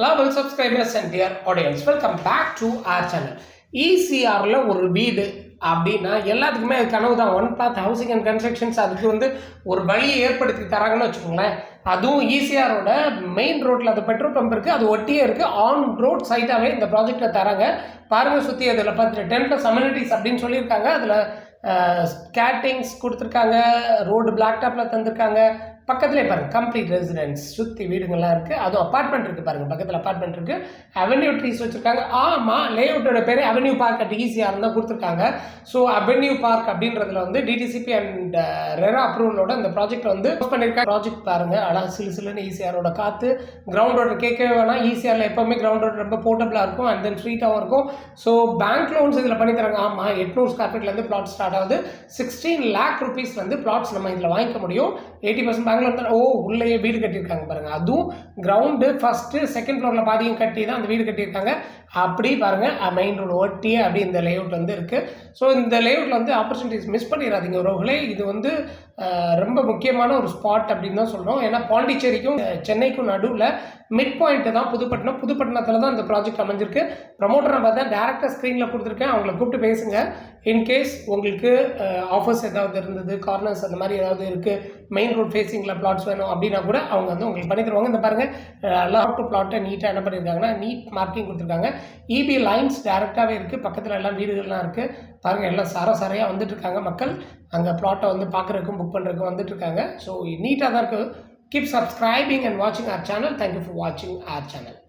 Level subscribers and dear audience welcome back to our channel ஈசிஆரில் ஒரு வீடு அப்படின்னா எல்லாத்துக்குமே அது கனவு தான். One path housing and constructions அதுக்கு வந்து ஒரு வழியை ஏற்படுத்தி தராங்கன்னு வச்சுக்கோங்களேன். அதுவும் ஈசிஆரோட மெயின் ரோட்டில் அது பெட்ரோல் பம்ப் இருக்குது அது ஒட்டியே இருக்குது ஆன் ரோட் சைட்டாகவே இந்த ப்ராஜெக்டில் தராங்க. பாருங்கள் சுற்றி அதில் பார்த்துட்டு டென் ப்ளஸ் அம்யூனிட்டிஸ் அப்படின்னு சொல்லியிருக்காங்க. அதில் ஸ்கேட்டிங்ஸ் கொடுத்துருக்காங்க ரோடு பிளாக் டாப்பில் தந்திருக்காங்க. பக்கத்துலேயே பாருங்கள் கம்ப்ளீட் ரெசிடென்ஸ் சுற்றி வீடுங்கள்லாம் இருக்குது அதுவும் அப்பார்ட்மெண்ட் இருக்குது பாருங்கள் பக்கத்தில் அப்பார்ட்மெண்ட் இருக்குது அவென்யூ ட்ரீஸ் வச்சுருக்காங்க. ஆமாம் லே அவுட்டோட பேர் அவென்யூ பார்க் அட் ஈஸியாக இருந்தால் கொடுத்துருக்காங்க. ஸோ அவென்யூ பார்க் அப்படின்றதுல வந்து டிடிசிபி அண்ட் ரெரா அப்ரூவலோட இந்த ப்ராஜெக்ட் வந்து பண்ணியிருக்காங்க ப்ராஜெக்ட் பாருங்கள் அழகாக சிலு சிலுன்னு ஈஸியாரோட காற்று கிரவுண்ட் ரோடு கேட்கவே வேணாம். ஈஸியாரில் எப்போவுமே கிரவுண்ட் ரோடு ரொம்ப போர்ட்டபுளாக இருக்கும். அண்ட் தென் ஸ்ட்ரீட்டாகவும் இருக்கும். ஸோ பேங்க் லோன்ஸ் இதில் பண்ணி தராங்க. ஆமாம் எட்நூறு ஸ்கொயர் ஃபீட்லேருந்து பிளாட் ஸ்டார்ட் ஆகுது. சிக்ஸ்டீன் லேக் ருபீஸ் வந்து பிளாட்ஸ் நம்ம இதில் வாங்கிக்க முடியும். எயிட்டி பர்சன்ட் பேங்க் இருந்தால் ஓ உள்ளேயே வீடு கட்டியிருக்காங்க பாருங்கள் அதுவும் கிரவுண்டு ஃபஸ்ட்டு செகண்ட் ஃப்ளோரில் பாதியும் கட்டி தான் அந்த வீடு கட்டியிருக்காங்க. அப்படி பாருங்கள் மெயின் ரோடு ஒட்டியே அப்படி இந்த லேஅவுட் வந்து இருக்குது ஸோ இந்த லேஅவுட்டில் வந்து ஆப்பர்ச்சுனிட்டிஸ் மிஸ் பண்ணிடாதீங்க உறவுகளே. இது வந்து ரொம்ப முக்கியமான ஒரு ஸ்பாட் அப்படின்னு தான் சொல்கிறோம் ஏன்னா பாண்டிச்சேரிக்கும் சென்னைக்கும் நடுவில் மிட் பாயிண்ட்டு தான் புதுப்பட்டினம். புதுப்பட்டினத்தில் தான் இந்த ப்ராஜெக்ட் அமைஞ்சிருக்கு. ப்ரமோட்டரை பார்த்தா டேரெக்டாக ஸ்க்ரீனில் கொடுத்துருக்கேன். அவங்கள கூப்பிட்டு பேசுங்க. இன்கேஸ் உங்களுக்கு ஆஃபர்ஸ் ஏதாவது இருந்தது கார்னர்ஸ் அந்த மாதிரி ஏதாவது இருக்குது மெயின் ரோட் ஃபேஸிங்கில் பிளாட்ஸ் வேணும் அப்படின்னா கூட அவங்க வந்து உங்களுக்கு பண்ணி தருவாங்க. இந்த பாருங்கள் எல்லாம் டு பிளாட்டை நீட்டாக என்ன பண்ணியிருக்காங்கன்னா நீட் மார்க்கிங் கொடுத்துருக்காங்க. இபி லைன்ஸ் டேரெக்டாகவே இருக்குது பக்கத்தில் எல்லாம் வீடுகள்லாம் இருக்குது பாருங்கள் எல்லாம் சர சரையாக வந்துட்டு இருக்காங்க மக்கள். அங்கே ப்ளாட்டை வந்து பார்க்குறதுக்கும் புக் பண்ணுறதுக்கு வந்துட்டு இருக்காங்க ஸோ நீட்டாக தான் இருக்குது கீப் சப்ஸ்கிரைபிங் அண்ட் வாட்சிங் ஆர் சேனல் தேங்க்யூ ஃபார் வாட்சிங் ஆர் சேனல்